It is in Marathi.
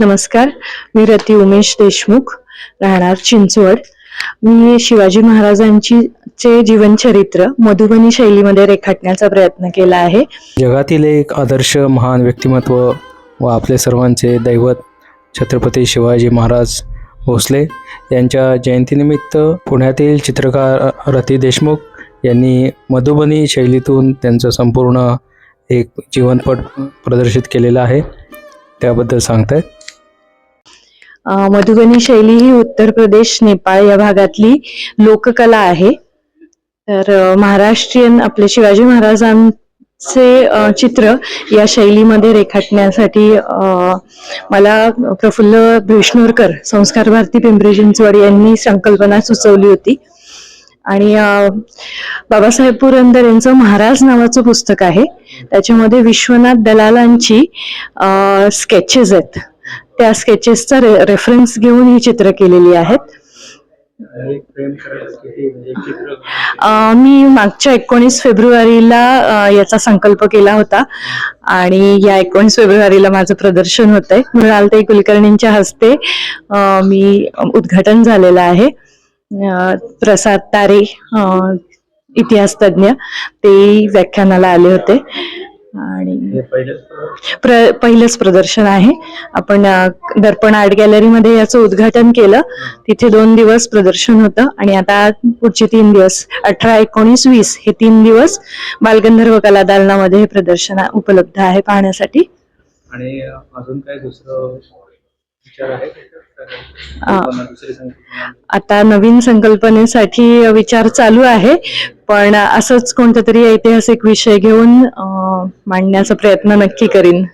नमस्कार मी रती उमेश देशमुख राहणार चिंचवड. मी शिवाजी महाराजांची चे जीवनचरित्र मधुबनी शैलीमध्ये रेखाटण्याचा प्रयत्न केला आहे. जगातील एक आदर्श महान व्यक्तिमत्व व आपले सर्वांचे दैवत छत्रपती शिवाजी महाराज भोसले यांच्या जयंतीनिमित्त पुण्यातील चित्रकार रती देशमुख यांनी मधुबनी शैलीतून त्यांचं संपूर्ण एक जीवनपट प्रदर्शित केलेलं आहे. त्याबद्दल सांगतायत. अं, मधुबनी शैली ही उत्तर प्रदेश नेपाळ या भागातली लोककला आहे. तर महाराष्ट्रीयन आपले शिवाजी महाराजांचे चित्र या शैलीमध्ये रेखाटण्यासाठी मला प्रफुल्ल भीष्णोरकर संस्कार भारती पिंपरी चिंचवड यांनी संकल्पना सुचवली होती. आणि बाबासाहेब पुरंदर यांचं महाराज नावाचं पुस्तक आहे. त्याच्यामध्ये विश्वनाथ दलालांची स्केचेस आहेत. त्या स्केचेसचा रे रेफरन्स घेऊन ही चित्र केलेली आहेत. मी मागच्या एकोणीस फेब्रुवारीला याचा संकल्प केला होता आणि या एकोणीस फेब्रुवारीला माझं प्रदर्शन होत आहे मृणालताई कुलकर्णींच्या हस्ते मी उद्घाटन झालेलं आहे. प्रसाद तारे इतिहास तज्ज्ञ ते व्याख्यानाला आले होते. आणि प्र पहिलंच प्रदर्शन आहे. आपण दर्पण आर्ट गॅलरीमध्ये याचं उद्घाटन केलं. तिथे दोन दिवस प्रदर्शन होतं आणि आता पुढचे तीन दिवस अठरा एकोणीस वीस हे तीन दिवस बालगंधर्व कला दालनामध्ये हे प्रदर्शन उपलब्ध आहे पाहण्यासाठी. आणि अजून काय दुसरं आता नवीन संकल्पनेसाठी विचार चालू आहे. पण असंच कोणता तरी ऐतिहासिक विषय घेऊन मांडण्याचा प्रयत्न नक्की करीन.